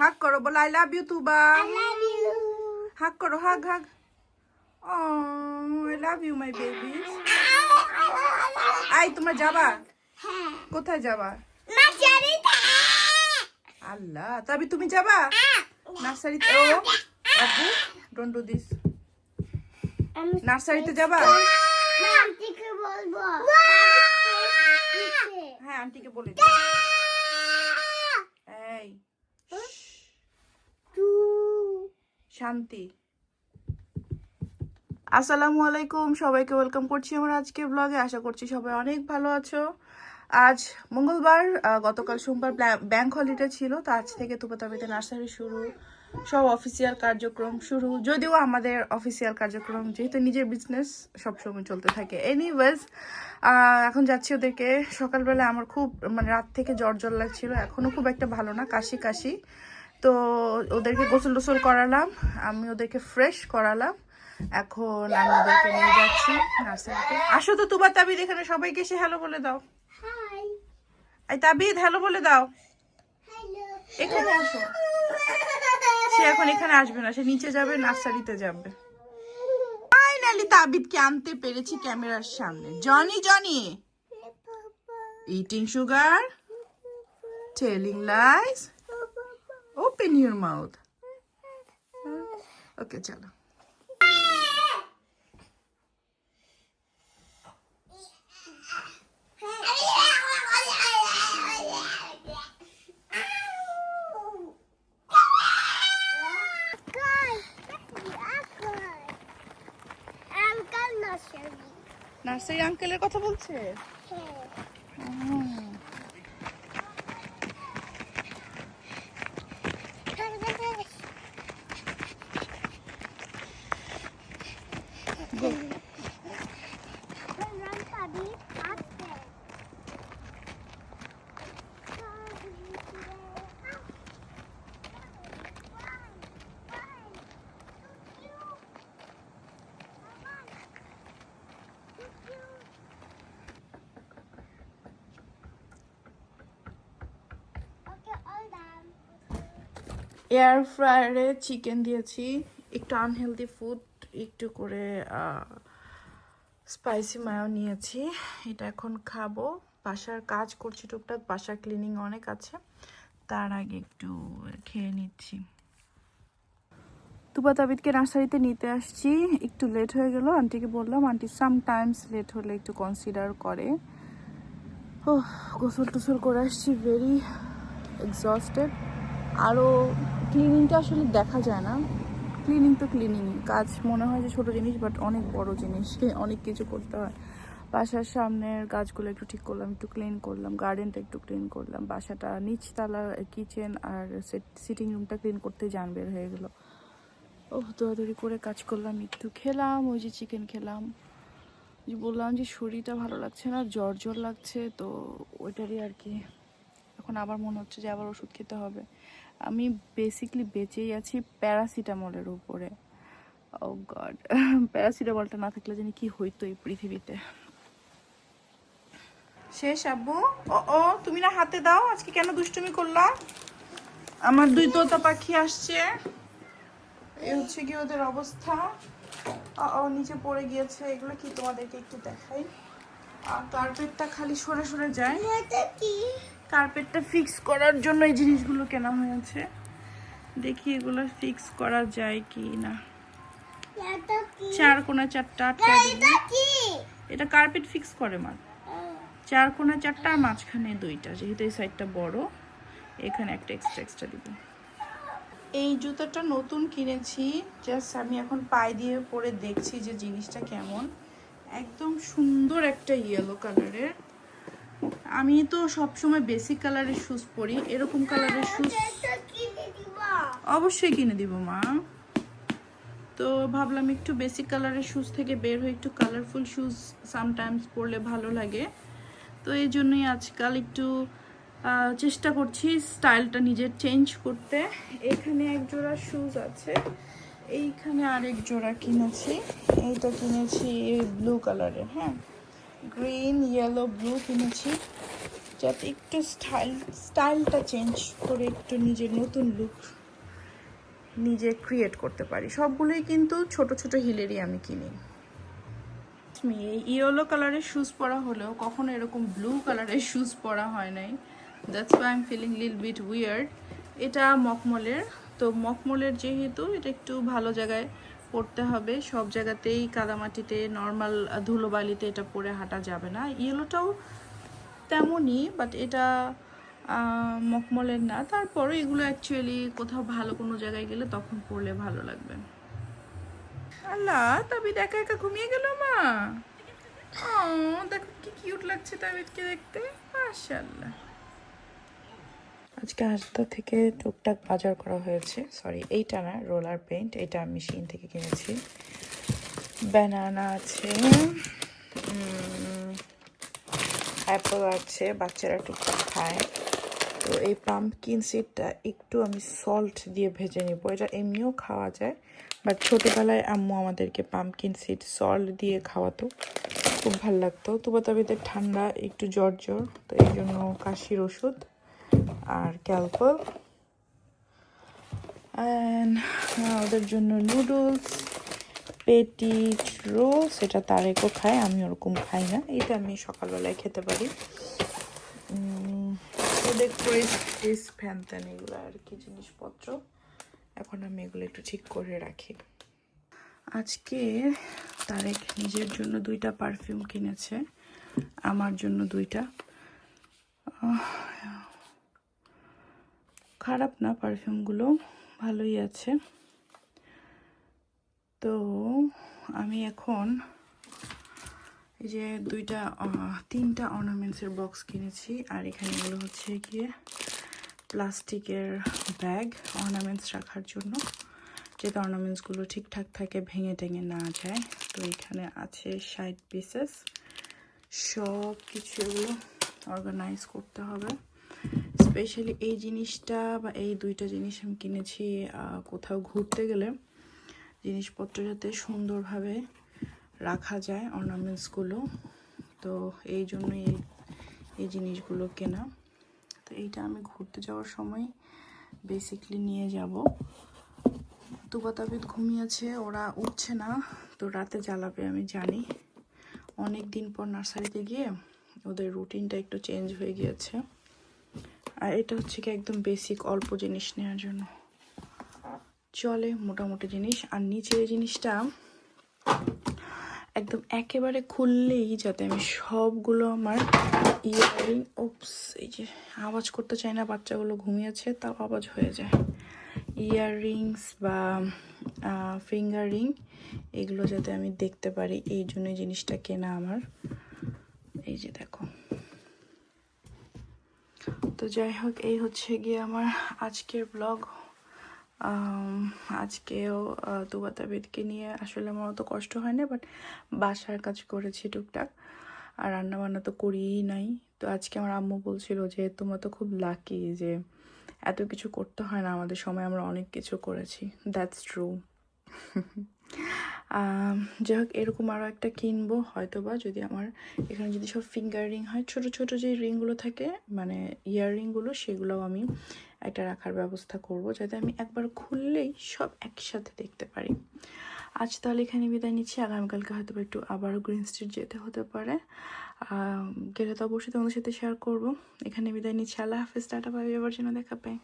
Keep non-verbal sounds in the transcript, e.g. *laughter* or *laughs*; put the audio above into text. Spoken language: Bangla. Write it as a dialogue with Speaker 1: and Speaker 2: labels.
Speaker 1: হাগ করো বলো আই লাভ ইউ তুবা. হাগ করো hug hug O I love you my baby I তোমরা যাবা?
Speaker 2: হ্যাঁ
Speaker 1: কোথায় যাবা? আল্লাহ তবে তুমি যাবা? নার্সারিতে ও আব্বু ডোন্ট ডু দিস নার্সারিতে যাবা?
Speaker 2: আন্টিকে বলব।
Speaker 1: হ্যাঁ আন্টিকে বলে দিই এই শান্তি। আসসালামু আলাইকুম, সবাইকে ওয়েলকাম করছি আমার আজকের ব্লগে আশা করছি সবাই অনেক ভালো আছো। আজ মঙ্গলবার গতকাল সোমবার ব্যাংক হলিডে ছিল, তো আজ থেকে তুপাতাবিতে নার্সারি শুরু, সব অফিসিয়াল কার্যক্রম শুরু। যদিও আমাদের অফিসিয়াল কার্যক্রম যেহেতু নিজের বিজনেস সবসময় চলতে থাকে। এনিওয়েজ এখন যাচ্ছি ওদেরকে। সকালবেলা আমার খুব মানে রাত থেকে জ্বর জ্বর লাগছিল এখনও খুব একটা ভালো না কাশি কাশি তো ওদেরকে গোসল টোসল করালাম আমি ওদেরকে ফ্রেশ করালাম। এখন আমি ওদেরকে নিয়ে যাচ্ছি নার্সারিতে। আসো তো তুবা তাবিদ এখানে সবাইকে এসে হ্যালো বলে দাও।
Speaker 2: হাই
Speaker 1: এই তাবিদ হ্যালো বলে দাও। এখানে আসো। সে এখন এখানে আসবে না সে নিচে যাবে নার্সারিতে যাবে। ফাইনালি তাবিদকে আনতে পেরেছি ক্যামেরার সামনে। Johny Johny eating sugar telling lies open your mouth okay চলো
Speaker 2: আঙ্কাল নার্সারি
Speaker 1: আঙ্কেলের কথা বলছে? Go. এয়ার ফ্রায়ারে চিকেন দিয়েছি, একটু আনহেলদি ফুড একটু করে স্পাইসি মায়ও নিয়েছি, এটা এখন খাব। বাসার কাজ করছি টুকটাক, বাসার ক্লিনিং অনেক আছে, তার আগে একটু খেয়ে নিচ্ছি। তুবা তাবিদকে নার্সারিতে নিতে আসছি, একটু লেট হয়ে গেল, আন্টিকে বললাম, আন্টি সামটাইমস লেট হলে একটু কনসিডার করে। ও গোসল টোসল করে আসছি ভেরি এক্সস্টেড আরও ক্লিনিংটা আসলে দেখা যায় না। ক্লিনিং তো ক্লিনিং কাজ মনে হয় যে ছোটো জিনিস বাট অনেক বড় জিনিস। অনেক কিছু করতে হয়। বাসার সামনের গাছগুলো একটু ঠিক করলাম, একটু ক্লিন করলাম গার্ডেনটা একটু ক্লিন করলাম। বাসাটা নিচতলা কিচেন আর সিটিং রুমটা ক্লিন করতে যান বের হয়ে গেলো। ও দৌড়াদৌড়ি করে কাজ করলাম, একটু খেলাম, ওই যে চিকেন খেলাম। যে বললাম যে শরীরটা ভালো লাগছে না, জ্বর জ্বর লাগছে, তো ওইটারই আর কি। এখন আবার মনে হচ্ছে যে আবার ওষুধ খেতে হবে। আমি বেসিকলি বেঁচেই আছি প্যারাসিটামলের উপরে। ও গড প্যারাসিটামলটা না থাকলে জানি কি হইতো এই পৃথিবীতে। শেষ আব্বু? ও ও তুমি না হাতে দাও আজকে কেন দুষ্টুমি করলা? আমার দুই তোতা পাখি আসছে। এই হচ্ছে কি ওদের অবস্থা। ও ও নিচে পড়ে গিয়েছে। এগুলো কি তোমাদেরকে একটু দেখাই? আর কার্পেটটা খালি সরে সরে যায়।
Speaker 2: কি?
Speaker 1: কার্পেটটা ফিক্স করার জন্য এই জিনিসগুলো কেনা হয়েছে। দেখি এগুলো ফিক্স করা যায় কি না চার কোনা চারটা আটটা
Speaker 2: এটা
Speaker 1: কার্পেট ফিক্স করে মার চার কোনা চারটা আর মাঝখানে দুইটা যেহেতু এই সাইডটা বড় এখানে একটা এক্সট্রা এক্সট্রা দিব। এই জুতোটা নতুন কিনেছি জাস্ট আমি এখন পায়ে দিয়ে পরে দেখছি যে জিনিসটা কেমন। একদম সুন্দর একটা ইয়েলো কালারের আমি তো সবসময় বেসিক কালারের শুজ পরি, এরকম কালারের শুজ অবশ্যই কিনে দিব মা। তো ভাবলাম একটু বেসিক কালারের শুজ থেকে বের হয়ে একটু কালারফুল শুজ সামটাইমস পরলে ভালো লাগে। তো এই জন্যই আজকাল একটু চেষ্টা করছি স্টাইলটা নিজের চেঞ্জ করতে। এখানে এক জোড়া শুজ আছে, এইখানে আরেক জোড়া কিনেছি, এইটা কিনেছি ব্লু কালারের হ্যাঁ। গ্রিন ইয়েলো ব্লু কিনেছি। যাতে একটু স্টাইল স্টাইলটা চেঞ্জ করে একটু নিজের নতুন লুক নিজে ক্রিয়েট করতে পারি। সবগুলোই কিন্তু ছোট ছোট হিলেরই আমি কিনি। এই ইয়েলো কালারের শুজ পরা হলেও কখনো এরকম ব্লু কালারের শুজ পরা হয় নাই। That's why I'm feeling lil bit weird এটা মকমলের তো মকমলের যেহেতু এটা একটু ভালো জায়গায় পড়তে হবে। সব জায়গাতেই কাদামাটিতে নর্মাল ধুলোবালিতে এটা পরে হাঁটা যাবে না। ইয়েলোটাও তেমনই বাট এটা মকমলের না। তারপরও এগুলো অ্যাকচুয়ালি কোথাও ভালো কোনো জায়গায় গেলে তখন পড়লে ভালো লাগবে। আল্লাহ, তাবিদ একা একা ঘুমিয়ে গেল মা? ও দেখো কি কিউট লাগছে তাবিদকে দেখতে। মাশাআল্লাহ। আজকে হাসদা থেকে টুকটাক বাজার করা হয়েছে। সরি এইটা না রোলার পেইন্ট এটা আমি মেশিন থেকে কিনেছি। ব্যানানা আছে অ্যাপল আছে, বাচ্চারা টুকটাক খায়। তো এই পাম্পকিন সিডটা একটু আমি সল্ট দিয়ে ভেজে নিব। এটা এমনিও খাওয়া যায় বাট ছোটোবেলায় আম্মু আমাদেরকে পাম্পকিন সিড সল্ট দিয়ে খাওয়াতো। খুব ভালো লাগতো। তবু তবে ঠান্ডা, একটু জ্বর জ্বর তো এই জন্য কাশির ওষুধ। আর ক্যালপল অ্যান্ড ওদের জন্য নুডলস পেটি রোল সেটা তারেকও খায়, আমি ওরকম খাই না। এটা আমি সকালবেলায় খেতে পারি। ওদের ক্রিস ফ্যান ত্যান এগুলো আর কি জিনিসপত্র। এখন আমি এগুলো একটু ঠিক করে রাখি। আজকে তারেক নিজের জন্য দুইটা পারফিউম কিনেছে, আমার জন্য দুইটা। খারাপ না পারফিউমগুলো, ভালোই আছে। তো আমি এখন এই যে দুইটা তিনটা অর্নামেন্টসের বক্স কিনেছি, আর এখানে এগুলো হচ্ছে গিয়ে প্লাস্টিকের ব্যাগ অর্নামেন্টস রাখার জন্য, যাতে অর্নামেন্টসগুলো ঠিকঠাক থাকে, ভেঙে টেঙে না যায়। তো এখানে আছে সাইড পিসেস সব কিছু এগুলো অর্গানাইজ করতে হবে। স্পেশালি এই জিনিসটা বা এই দুইটা জিনিস আমি কিনেছি কোথাও ঘুরতে গেলে জিনিসপত্র যাতে সুন্দরভাবে রাখা যায় অর্নামেন্টসগুলো, তো এই জন্যই এই এই জিনিসগুলো কেনা। তো এইটা আমি ঘুরতে যাওয়ার সময় বেসিকলি নিয়ে যাব। তুবা তাবিদ ঘুমিয়েছে, ওরা উঠছে না, তো রাতে জ্বালাবে আমি জানি। অনেক দিন পর নার্সারিতে গিয়ে ওদের রুটিনটা একটু চেঞ্জ হয়ে গিয়েছে। আর এটা হচ্ছে কি একদম বেসিক অল্প জিনিস নেওয়ার জন্য। চলে মোটামুটি জিনিস, আর নিচে এই জিনিসটা একদম একেবারে খুললেই যাতে আমি সবগুলো আমার ইয়ারিং ওপস, এই যে আওয়াজ করতে চাই না, বাচ্চাগুলো ঘুমিয়েছে তাও আওয়াজ হয়ে যায়। ইয়াররিংস বা ফিঙ্গার রিং এগুলো যাতে আমি দেখতে পারি, এই জন্য জিনিসটা কেনা আমার। এই যে দেখো। তো যাই হোক এই হচ্ছে গিয়ে আমার আজকের ব্লগ আজকেও আহ, তুবা নিয়ে আসলে আমার অত কষ্ট হয় না বাট বাসার কাজ করেছি টুকটাক। আর রান্না বান্না তো করিই নাই। তো আজকে আমার আম্মু বলছিল যে তোমরা তো খুব লাকি যে এত কিছু করতে হয় না। আমাদের সময় আমরা অনেক কিছু করেছি। দ্যাটস ট্রু *laughs* যাই হোক এরকম আরও একটা কিনবো হয়তো বা যদি আমার এখানে যদি সব ফিঙ্গার রিং হয়। ছোট ছোট যে রিংগুলো থাকে মানে ইয়ার রিংগুলো সেগুলোও আমি একটা রাখার ব্যবস্থা করব, যাতে আমি একবার খুললেই সব একসাথে দেখতে পারি। আজ তাহলে এখানে বিদায় নিচ্ছি। আগামীকালকে হয়তো একটু আবারও গ্রিন স্ট্রিট যেতে হতে পারে। গেলে তো অবশ্যই তোমাদের সাথে শেয়ার করব। এখানে বিদায় নিচ্ছি। আল্লাহ হাফিজ। টাটা পাবি এবার জন্য দেখা পাই।